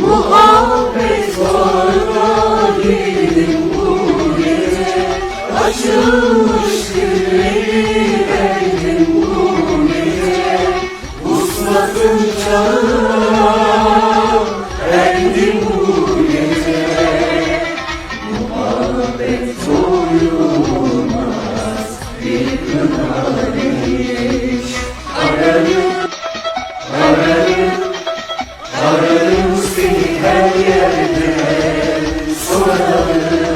Muhabbet bağına girdim bu gece. Açılmış gülleri bu gece. Gece. Muhabbet doyulmaz bir kınaymış Hallelujah.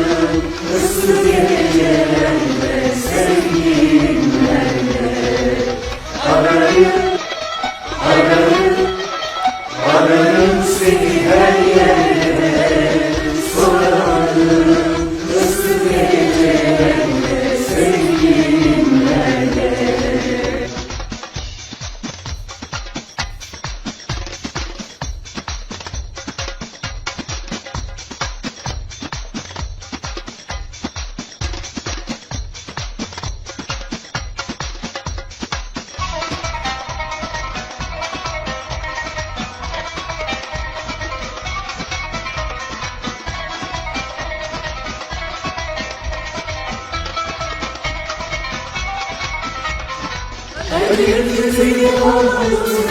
Herkesi anlatıyor,